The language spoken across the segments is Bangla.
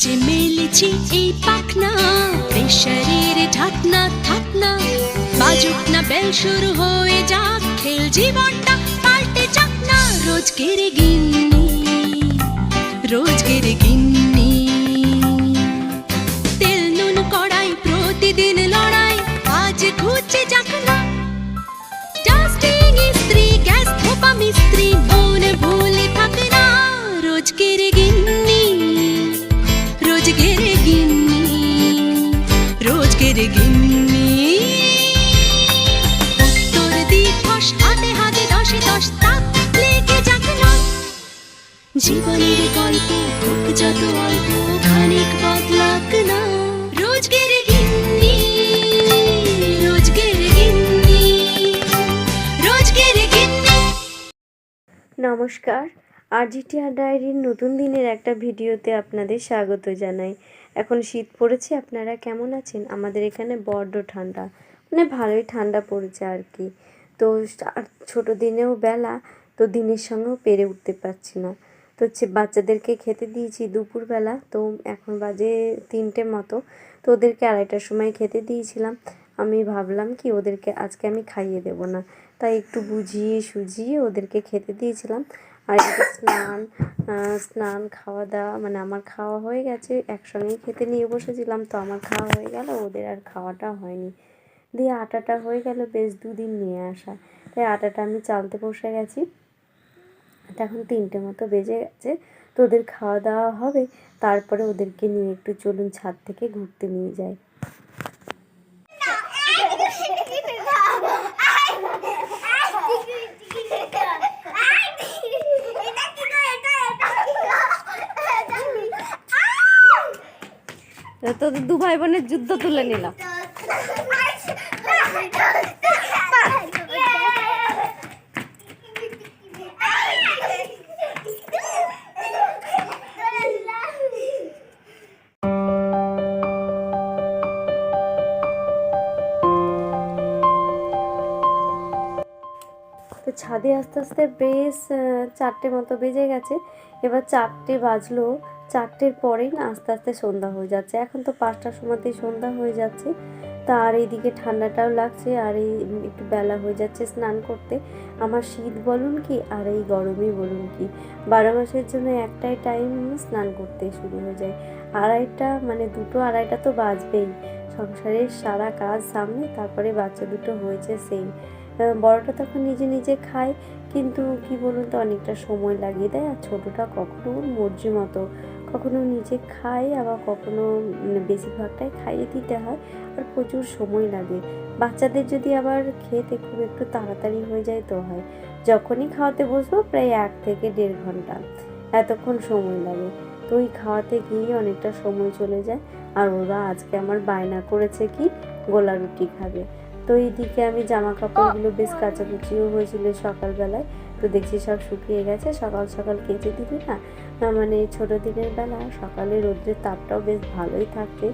যে মেলেছি এই পাখনা, প্রেশারের ঢাকনা, থাকনা। বাজুক না বেল শুরু হয়ে যাক, খেল জীবনটা পাল্টে যাক না। কেড়ে গিন্নি রোজ কেড়ে গিন্নি। রোজকের গিন্নি। উত্তর হাতে হাতে দশে দশ লেগে যাক না। জীবনের গল্প যত অল্প, খানিক বদলাক না। ডায়েরির নতুন দিনের একটা ভিডিওতে আপনাদের স্বাগত জানাই। এখন শীত পড়েছে, আপনারা কেমন আছেন? আমাদের এখানে বড্ড ঠান্ডা মানে ভালোই ঠান্ডা পড়েছে আর কি। তো ছোটো দিনেও বেলা, তো দিনের সঙ্গেও পেরে উঠতে পারছি না। তো হচ্ছে বাচ্চাদেরকে খেতে দিয়েছি দুপুরবেলা, তো এখন বাজে তিনটে মতো, তো ওদেরকে আড়াইটার সময় খেতে দিয়েছিলাম। আমি ভাবলাম কি ওদেরকে আজকে আমি খাইয়ে দেবো না। তাই একটু বুঝিয়ে সুঝিয়ে ওদেরকে খেতে দিয়েছিলাম। আর স্নান স্নান খাওয়া দাওয়া মানে আমার খাওয়া হয়ে গেছে, একসঙ্গেই খেতে নিয়ে বসেছিলাম, তো আমার খাওয়া হয়ে গেল, ওদের আর খাওয়াটা হয়নি। দিয়ে আটাটা হয়ে গেল, বেশ দুদিন নিয়ে আসা। তাই আটাটা আমি চালতে বসে গেছি। এখন তিনটে মতো বেজে গেছে, তো ওদের খাওয়া দাওয়া হবে, তারপরে ওদেরকে নিয়ে একটু চলুন ছাদ থেকে ঘুরতে নিয়ে যাই। তোদের দু ভাই বোনের যুদ্ধ তুলে নিলাম। তো ছাদে আস্তে আস্তে বেশ চারটে মতো বেজে গেছে। এবার চারটে বাজলো। চারটের পরেই না আস্তে আস্তে সন্ধ্যা হয়ে যাচ্ছে। এখন তো পাঁচটার সময়তেই সন্ধ্যা হয়ে যাচ্ছে। তা আর এইদিকে ঠান্ডাটাও লাগছে আর এই একটু বেলা হয়ে যাচ্ছে স্নান করতে। আমার শীত বলুন কি আর এই গরমই বলুন কি? বারো মাসের জন্য একটাই টাইম স্নান করতে শুরু হয়ে যায়। আড়াইটা মানে দুটো আড়াইটা তো বাজবেই। সংসারের সারা কাজ সামনে, তারপরে বাচ্চা দুটো হয়েছে সেই বড়টা তখন নিজে নিজে খায়, কিন্তু কি বলুন তো, অনেকটা সময় লাগিয়ে দেয়। আর ছোটোটা কখনো মর্জি মতো কখনো নিজে খায়, আবার কখনো মানে বেশিরভাগটাই খাইয়ে দিতে হয়। আর প্রচুর সময় লাগে। বাচ্চাদের যদি আবার খেতে খুব একটু তাড়াতাড়ি হয়ে যায় তো হয়। যখনই খাওয়াতে বসবো প্রায় এক থেকে দেড় ঘণ্টা। এতক্ষণ সময় লাগে। তো ওই খাওয়াতে গিয়ে অনেকটা সময় চলে যায়। আর ওরা আজকে আমার বায়না করেছে কি, গোলা রুটি খাবে। তো এইদিকে আমি জামা কাপড়গুলো বেশ কাচাকুচিও হয়েছিল সকালবেলায়। তো দেখছি সব শুকিয়ে গেছে। সকাল সকাল কেচে দিবি না? মানে ছোট দিনের বেলা সকালে রোদ্রের তাপটাও বেশ ভালোই থাকে।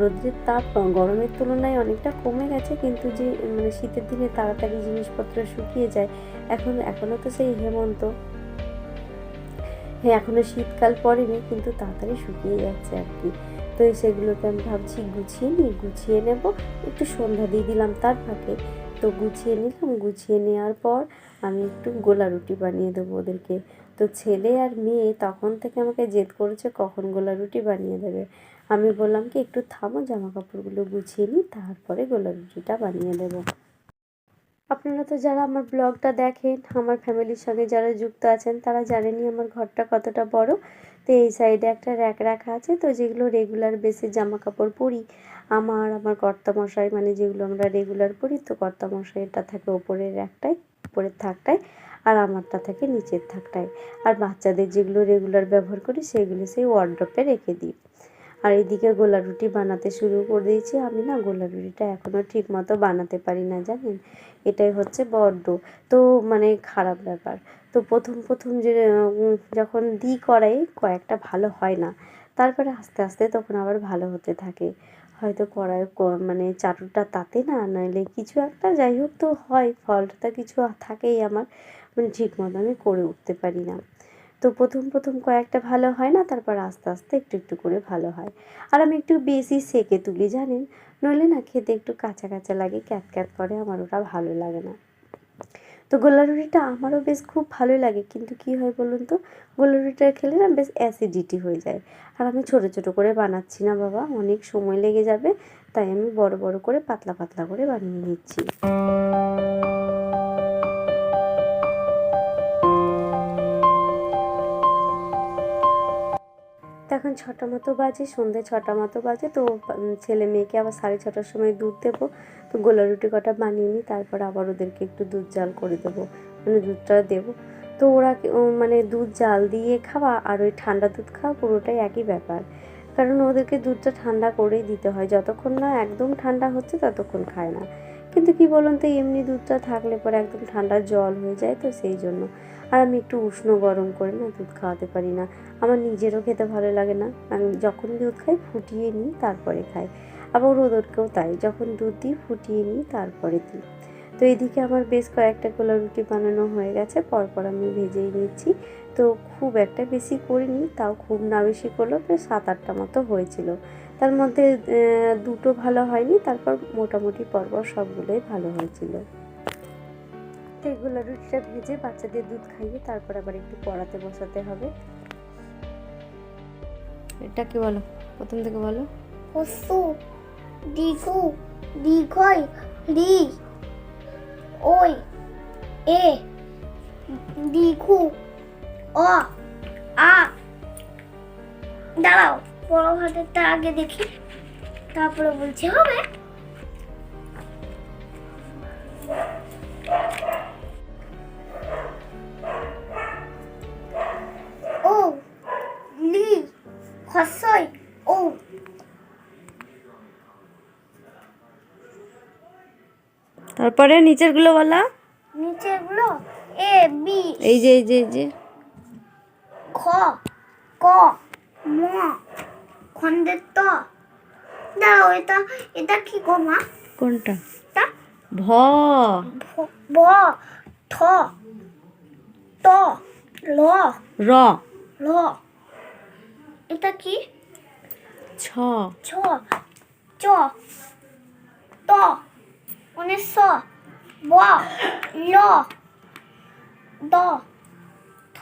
রোদ্রের তাপ গরমের তুলনায় অনেকটা কমে গেছে, কিন্তু যে মানে শীতের দিনে তাড়াতাড়ি জিনিসপত্র শুকিয়ে যায়, এখন এখনও তো সেই হেমন্ত। হ্যাঁ এখনও শীতকাল পড়েনি, কিন্তু তাড়াতাড়ি শুকিয়ে যাচ্ছে আর কি। তো সেগুলোকে আমি ভাবছি গুছিয়ে নিই, গুছিয়ে নেব। একটু সন্ধ্যা দিয়ে দিলাম তার ফাঁকে। তো গুছিয়ে নিলাম, গুছিয়ে নেওয়ার পর আমি একটু গোলা রুটি বানিয়ে দেবো ওদেরকে। তো ছেলে আর মেয়ে তখন থেকে আমাকে জেদ করেছে কখন গোলা রুটি বানিয়ে দেবে। আমি বললাম কি, একটু থামো জামা কাপড়গুলো গুছিয়ে নিই তারপরে গোলা রুটিটা বানিয়ে দেবো। আপনারা তো যারা আমার ব্লগটা দেখেন, আমার ফ্যামিলির সঙ্গে যারা যুক্ত আছেন, তারা জানেনই আমার ঘরটা কতটা বড়। তো এই সাইডে একটা র্যাক রাখা আছে, তো যেগুলো রেগুলার বেসে জামা কাপড় পরি। আমার আমার কর্তামশাই মানে যেগুলো আমরা রেগুলার পরি, তো কর্তামশাইটা থাকে ওপরের র্যাকটায় উপরের থাকটায়। আর আমারটা থাকে নিচের থাকটায়। আর বাচ্চাদের যেগুলো রেগুলার ব্যবহার করি, সেগুলো সেই ওয়ার্ড্রপে রেখে দিই। আর এদিকে গোলা রুটি বানাতে শুরু করে দিয়েছি। আমি না গোলা রুটিটা এখনও ঠিক মতো বানাতে পারি না, জানেন? এটাই হচ্ছে বড্ড। তো মানে খারাপ ব্যাপার। তো প্রথম প্রথম যে যখন দিই করাই কয়েকটা ভালো হয় না। তারপরে আস্তে আস্তে তখন আবার ভালো হতে থাকে। হয়তো কড়াই ক- মানে চাটুটা তাতে না নাহলে কিছু একটা, যাই হোক তো হয় ফল্টটা কিছু থাকেই আমার। মানে ঠিক মতো আমি করে উঠতে পারি না। তো প্রথম প্রথম কয়েকটা ভালো হয় না, তারপর আস্তে আস্তে একটু একটু করে ভালো হয়। আর আমি একটু বেশি সেকে তুলি, জানেন? নইলে না খেতে একটু কাঁচা কাঁচা লাগে, ক্যাত ক্যাত করে, আমার ওটা ভালো লাগে না। তো গোলা রুটিটা আমারও বেশ খুব ভালোই লাগে, কিন্তু কি হয় বলুন তো? গোলা রুটিটা খেলে না বেশ অ্যাসিডিটি হয়ে যায়। আর আমি ছোট ছোট করে বানাচ্ছি না বাবা, অনেক সময় লেগে যাবে, তাই আমি বড় বড় করে পাতলা পাতলা করে বানিয়ে নিচ্ছি। এখন ছটা মতো বাজে, সন্ধে ছটা মতো বাজে, তো ছেলে মেয়েকে আবার সাড়ে ছটার সময় দুধ দেবো। তো গোলা রুটি কটা বানিয়ে নিই, তারপর আবার ওদেরকে একটু দুধ জাল করে দেবো। মানে দুধটা দেবো। তো ওরা মানে দুধ জাল দিয়ে খাওয়া আর ওই ঠান্ডা দুধ খাওয়া পুরোটাই একই ব্যাপার। কারণ ওদেরকে দুধটা ঠান্ডা করেই দিতে হয়। যতক্ষণ না একদম ঠান্ডা হচ্ছে, ততক্ষণ খায় না। কিন্তু কি বলুন তো, এমনি দুধটা থাকলে পরে একদম ঠান্ডা জল হয়ে যায় তো সেই জন্য। আর আমি একটু উষ্ণ গরম করে না দুধ খাওয়াতে পারি না। আমার নিজেরও খেতে ভালো লাগে না। আমি যখন দুধ খাই ফুটিয়ে নিই, তারপরে খাই। আবার ওদেরকেও তাই, যখন দুধ দিই ফুটিয়ে নিই, তারপরে দিই। তো এদিকে আমার বেশ কয়েকটা গোলা রুটি বানানো হয়ে গেছে, পরপর আমি ভেজেই নিচ্ছি। তো খুব একটা বেশি করিনি তাও খুব না বেশি করল প্রায় সাত আটটা মতো হয়েছিল। তার মধ্যে দুটো ভালো হয়নি তারপর মোটামুটি পরপর সবগুলোই ভালো হয়েছিল। তো এই গোলা রুটিটা ভেজে বাচ্চাদের দুধ খাইয়ে তারপর আবার একটু পড়াতে বসাতে হবে। এটা কি বলো? প্রথম থেকে বলো। হসু দিগু দিগই রি ওই এ দিঘু অ আ। দাঁড়াও বড় হাতেরটা আগে দেখি তারপরে বলছি হবে? ও লি হসই ও। তারপরে নিচেরগুলো বলা? নিচেগুলো এ বি। এই যে এই যে এই যে। খ ক ম খন্ডের ত দাঁড়াও এটা এটা কি গো মা? কোনটা? তা? ভ। ভ- থ ত ল র। ল। এটা কি? ছ। ছ চ ত স ব ল দ থ।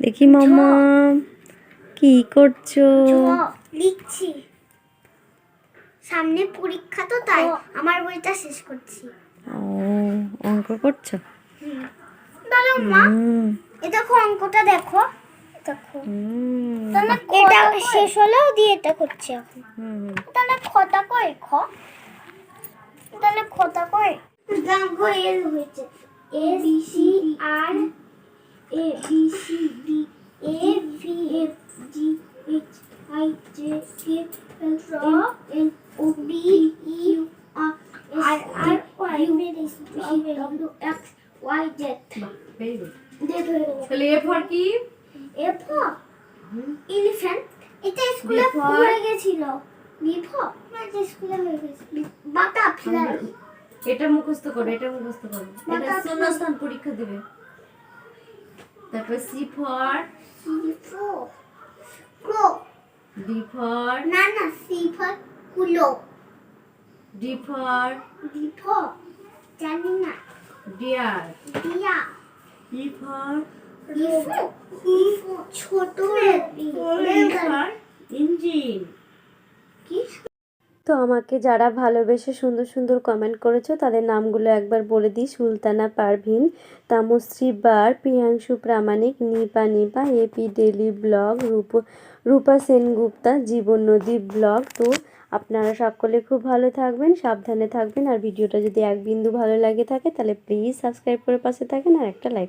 দেখি মামা কি করছ? লিখছি। সামনে পরীক্ষা তো তাই আমার বইটা শেষ করছি। ও অঙ্ক করছ? দাঁড়াও মা এ দেখো অঙ্কটা দেখো দেখো। এটা শেষ হলেও দিয়ে এটা করছি এখন। হুম, তাহলে খতা কই খ? তাহলে খতা কই দেখো এল হয়েছে A B C R A B C D A V F G H I J K L M O P U R R Y W X Y Z হয়ে তাহলে এ ফর কি এ ফর এলিফ্যান্ট এটা স্কুলে? হয়ে গেছিল। বি ফর না স্কুলে হয়ে গেছিল বাটারফ্লাই এটা মুখস্থ করো এটা মুখস্থ করো। এটা. শূন্যস্থান পরীক্ষা দিবে। তারপর C for C for crow D for না না সি ফর কুলো। ডি ফর ডি ফর জানি না। ডিয়ার দিয়া ই ফর ই ফর ছোট ই ফর ইঞ্জিন। কি? তো আমাকে যারা ভালোবেসে সুন্দর সুন্দর কমেন্ট করেছ, তাদের নামগুলো একবার বলে দিই। সুলতানা পারভিন, তামশ্রী বার, Priyanshu Pramanik, Nipa Nipa AP daily blog Rup, Rupa Sengupta, জীবন নদী ব্লগ। তো আপনারা সকলে খুব ভালো থাকবেন, সাবধানে থাকবেন। আর ভিডিওটা যদি এক বিন্দু ভালো লাগে থাকে, তাহলে প্লিজ সাবস্ক্রাইব করে পাশে থাকেন আর একটা লাইক